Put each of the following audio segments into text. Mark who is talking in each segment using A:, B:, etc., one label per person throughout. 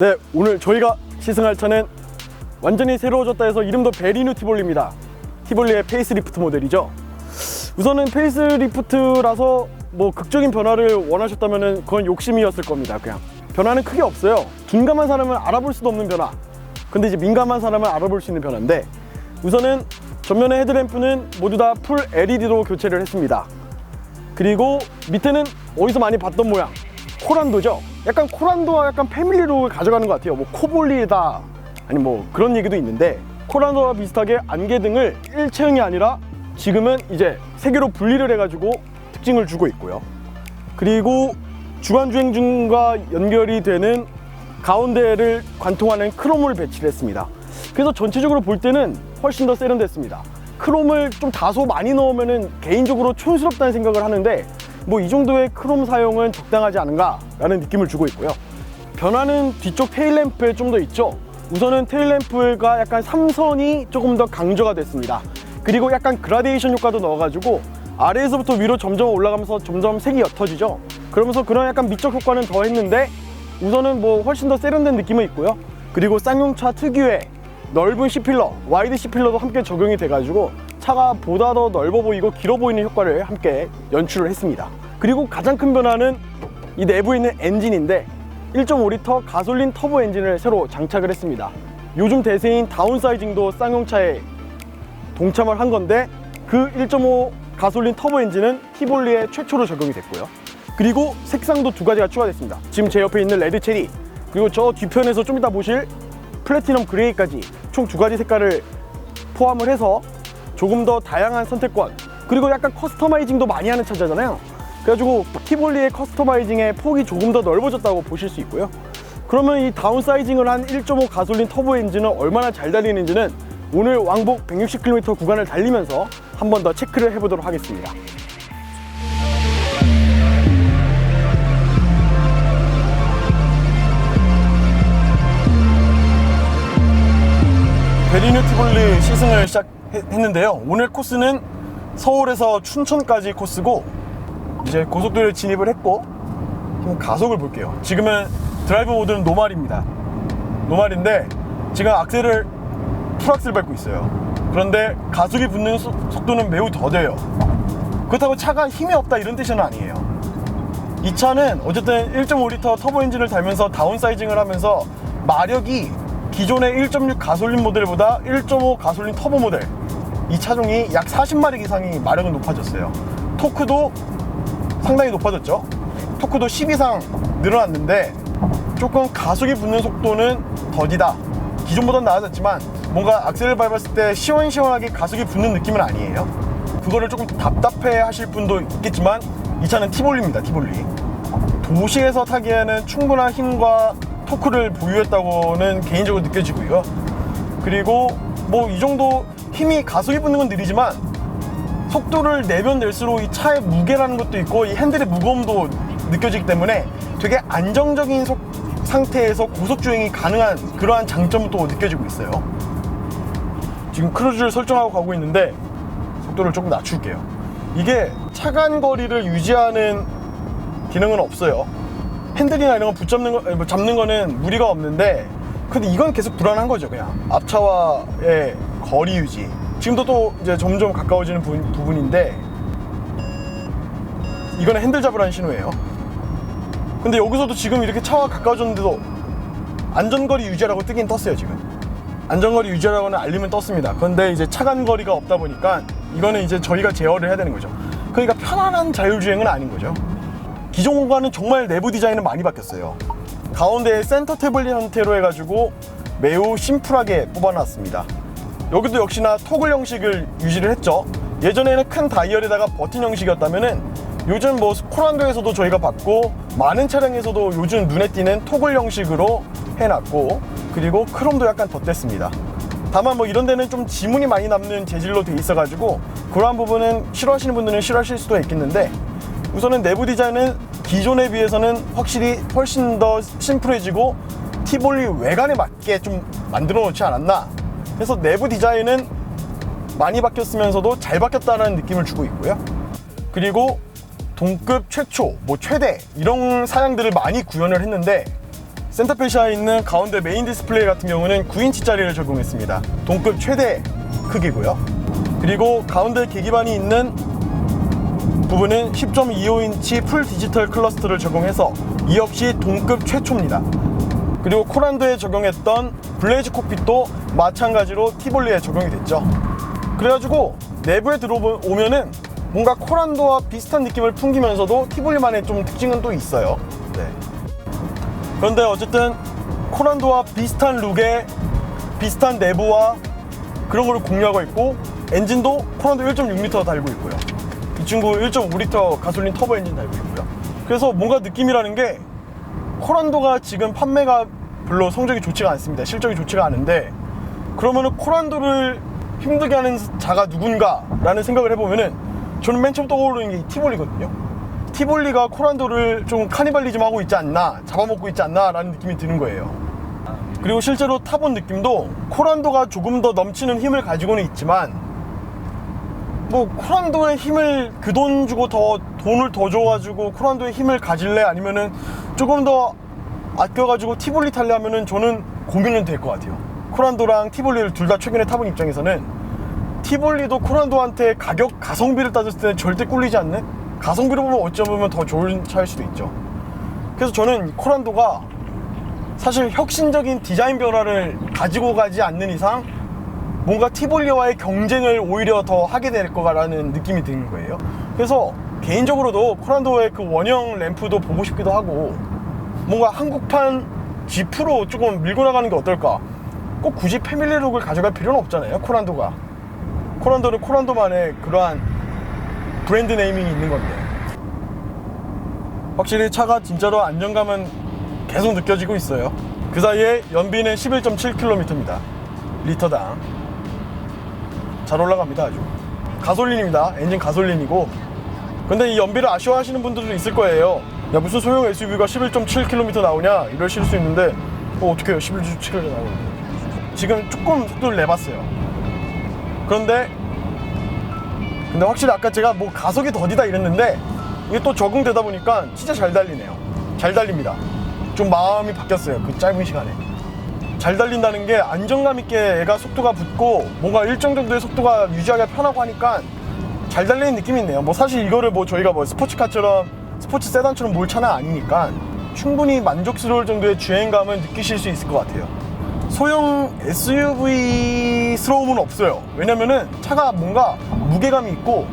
A: 네, 오늘 저희가 시승할 차는 완전히 새로워졌다 해서 이름도 베리뉴 티볼리입니다. 티볼리의 페이스리프트 모델이죠. 우선은 페이스리프트라서 뭐 극적인 변화를 원하셨다면 그건 욕심이었을 겁니다. 그냥 변화는 크게 없어요. 둔감한 사람은 알아볼 수도 없는 변화. 근데 이제 민감한 사람은 알아볼 수 있는 변화인데 우선은 전면의 헤드램프는 모두 다 풀 LED로 교체를 했습니다. 그리고 밑에는 어디서 많이 봤던 모양 코란도죠? 약간 코란도와 약간 패밀리룩을 가져가는 것 같아요. 뭐 코볼리다 아니 뭐 그런 얘기도 있는데 코란도와 비슷하게 안개 등을 일체형이 아니라 지금은 이제 세 개로 분리를 해가지고 특징을 주고 있고요. 그리고 주간 주행 중과 연결이 되는 가운데를 관통하는 크롬을 배치를 했습니다. 그래서 전체적으로 볼 때는 훨씬 더 세련됐습니다. 크롬을 좀 다소 많이 넣으면 개인적으로 촌스럽다는 생각을 하는데 뭐 이 정도의 크롬 사용은 적당하지 않은가 라는 느낌을 주고 있고요. 변화는 뒤쪽 테일램프에 좀 더 있죠. 우선은 테일램프가 약간 삼선이 조금 더 강조가 됐습니다. 그리고 약간 그라데이션 효과도 넣어가지고 아래에서부터 위로 점점 올라가면서 점점 색이 옅어지죠. 그러면서 그런 약간 미적 효과는 더 했는데 우선은 뭐 훨씬 더 세련된 느낌은 있고요. 그리고 쌍용차 특유의 넓은 C필러, 와이드 C필러도 함께 적용이 돼가지고 차가 보다 더 넓어 보이고 길어 보이는 효과를 함께 연출을 했습니다. 그리고 가장 큰 변화는 이 내부에 있는 엔진인데 1.5리터 가솔린 터보 엔진을 새로 장착을 했습니다. 요즘 대세인 다운사이징도 쌍용차에 동참을 한 건데 그 1.5 가솔린 터보 엔진은 티볼리에 최초로 적용이 됐고요. 그리고 색상도 두 가지가 추가됐습니다. 지금 제 옆에 있는 레드 체리 그리고 저 뒤편에서 좀 이따 보실 플래티넘 그레이까지 총 두 가지 색깔을 포함을 해서 조금 더 다양한 선택권 그리고 약간 커스터마이징도 많이 하는 차잖아요. 그래가지고 티볼리의 커스터마이징의 폭이 조금 더 넓어졌다고 보실 수 있고요. 그러면 이 다운사이징을 한 1.5 가솔린 터보 엔진은 얼마나 잘 달리는지는 오늘 왕복 160km 구간을 달리면서 한 번 더 체크를 해보도록 하겠습니다. 베리뉴 티볼리 시승을 시작 했는데요. 오늘 코스는 서울에서 춘천까지 코스고 이제 고속도로에 진입을 했고 한번 가속을 볼게요. 지금은 드라이브 모드는 노말입니다. 노말인데 지금 악셀을 풀악셀 밟고 있어요. 그런데 가속이 붙는 소- 속도는 매우 더뎌요. 그렇다고 차가 힘이 없다 이런 뜻은 아니에요. 이 차는 어쨌든 1.5리터 터보 엔진을 달면서 다운사이징을 하면서 마력이 기존의 1.6 가솔린 모델보다 1.5 가솔린 터보 모델. 이 차종이 약 40마력 이상이 마력은 높아졌어요. 토크도 상당히 높아졌죠? 토크도 10 이상 늘어났는데 조금 가속이 붙는 속도는 더디다. 기존보다 나아졌지만 뭔가 악셀을 밟았을 때 시원시원하게 가속이 붙는 느낌은 아니에요. 그거를 조금 답답해 하실 분도 있겠지만 이 차는 티볼리입니다 티볼리. 도시에서 타기에는 충분한 힘과 토크를 보유했다고는 개인적으로 느껴지고요. 그리고 뭐 이 정도 힘이 가속이 붙는 건 느리지만 속도를 내면 낼수록 이 차의 무게라는 것도 있고 이 핸들의 무거움도 느껴지기 때문에 되게 안정적인 속- 상태에서 고속 주행이 가능한 그러한 장점도 또 느껴지고 있어요. 지금 크루즈를 설정하고 가고 있는데 속도를 조금 낮출게요. 이게 차간 거리를 유지하는 기능은 없어요. 핸들이나 이런 거 붙잡는 거, 뭐 잡는 거는 무리가 없는데, 근데 이건 계속 불안한 거죠, 그냥. 앞차와의 거리 유지. 지금도 또 이제 점점 가까워지는 부, 부분인데, 이거는 핸들 잡으라는 신호예요. 근데 여기서도 지금 이렇게 차와 가까워졌는데도 안전거리 유지라고 뜨긴 떴어요, 지금. 안전거리 유지라고는 알림은 떴습니다. 그런데 이제 차간 거리가 없다 보니까 이거는 이제 저희가 제어를 해야 되는 거죠. 그러니까 편안한 자율주행은 아닌 거죠. 기존과는 정말 내부 디자인은 많이 바뀌었어요. 가운데에 센터 태블릿 형태로 해가지고 매우 심플하게 뽑아놨습니다. 여기도 역시나 토글 형식을 유지를 했죠. 예전에는 큰 다이얼에다가 버튼 형식이었다면은 요즘 뭐 코란도에서도 저희가 봤고 많은 차량에서도 요즘 눈에 띄는 토글 형식으로 해놨고 그리고 크롬도 약간 덧댔습니다. 다만 뭐 이런 데는 좀 지문이 많이 남는 재질로 돼 있어가지고 그러한 부분은 싫어하시는 분들은 싫어하실 수도 있겠는데 우선은 내부 디자인은 기존에 비해서는 확실히 훨씬 더 심플해지고 티볼리 외관에 맞게 좀 만들어 놓지 않았나 그래서 내부 디자인은 많이 바뀌었으면서도 잘 바뀌었다는 느낌을 주고 있고요 그리고 동급 최초, 뭐 최대 이런 사양들을 많이 구현을 했는데 센터페시아에 있는 가운데 메인 디스플레이 같은 경우는 9인치짜리를 적용했습니다. 동급 최대 크기고요. 그리고 가운데 계기반이 있는 부분은 10.25인치 풀 디지털 클러스터를 적용해서 이 역시 동급 최초입니다. 그리고 코란도에 적용했던 블레이즈 콕핏도 마찬가지로 티볼리에 적용이 됐죠. 그래가지고 내부에 들어오면은 뭔가 코란도와 비슷한 느낌을 풍기면서도 티볼리만의 좀 특징은 또 있어요. 네. 그런데 어쨌든 코란도와 비슷한 룩에 비슷한 내부와 그런 거를 공유하고 있고 엔진도 코란도 1.6L 달고 있고요. 이 친구 1.5L 가솔린 터보 엔진 달고 있고요. 그래서 뭔가 느낌이라는 게 코란도가 지금 판매가 별로 성적이 좋지가 않습니다. 실적이 좋지가 않은데 그러면은 코란도를 힘들게 하는 자가 누군가라는 생각을 해보면은 저는 맨 처음 떠오르는 게이 티볼리거든요. 티볼리가 코란도를 좀 카니발리즘 하고 있지 않나, 잡아먹고 있지 않나라는 느낌이 드는 거예요. 그리고 실제로 타본 느낌도 코란도가 조금 더 넘치는 힘을 가지고는 있지만 뭐 코란도의 힘을 그 돈 주고 더 돈을 더 줘가지고 코란도의 힘을 가질래 아니면은 조금 더 아껴가지고 티볼리 탈래 하면은 저는 고민은 될 것 같아요. 코란도랑 티볼리를 둘 다 최근에 타본 입장에서는 티볼리도 코란도한테 가격 가성비를 따졌을 때는 절대 꿀리지 않는 가성비로 보면 어쩌면 더 좋은 차일 수도 있죠. 그래서 저는 코란도가 사실 혁신적인 디자인 변화를 가지고 가지 않는 이상 뭔가 티볼리와의 경쟁을 오히려 더 하게 될 거라는 느낌이 드는 거예요. 그래서 개인적으로도 코란도의 그 원형 램프도 보고 싶기도 하고 뭔가 한국판 G프로 조금 밀고 나가는 게 어떨까? 꼭 굳이 패밀리룩을 가져갈 필요는 없잖아요. 코란도가. 코란도는 코란도만의 그러한 브랜드 네이밍이 있는 건데. 확실히 차가 진짜로 안정감은 계속 느껴지고 있어요. 그 사이에 연비는 11.7km입니다. 리터당. 잘 올라갑니다, 아주. 가솔린입니다. 엔진 가솔린이고. 근데 이 연비를 아쉬워하시는 분들도 있을 거예요. 야, 무슨 소형 SUV가 11.7km 나오냐? 이러실 수 있는데, 어, 어떻게 해요? 11.7km 나오는데. 지금 조금 속도를 내봤어요. 그런데, 근데 확실히 아까 제가 뭐 가속이 더디다 이랬는데, 이게 또 적응되다 보니까 진짜 잘 달리네요. 잘 달립니다. 좀 마음이 바뀌었어요. 그 짧은 시간에. 잘 달린다는 게 안정감 있게 애가 속도가 붙고 뭔가 일정 정도의 속도가 유지하기가 편하고 하니까 잘 달리는 느낌이 있네요. 뭐 사실 이거를 뭐 저희가 뭐 스포츠카처럼 스포츠 세단처럼 몰 차는 아니니까 충분히 만족스러울 정도의 주행감을 느끼실 수 있을 것 같아요. 소형 SUV스러움은 없어요. 왜냐면은 차가 뭔가 무게감이 있고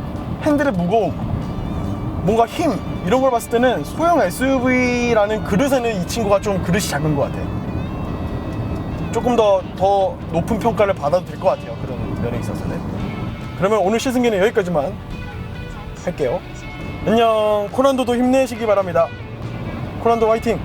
A: 핸들의 무거움, 뭔가 힘 이런 걸 봤을 때는 소형 SUV라는 그릇에는 이 친구가 좀 그릇이 작은 것 같아요. 조금 더, 더 높은 평가를 받아도 될 것 같아요. 그런 면에 있어서는. 그러면 오늘 시승기는 여기까지만 할게요. 안녕. 코난도도 힘내시기 바랍니다. 코난도 화이팅!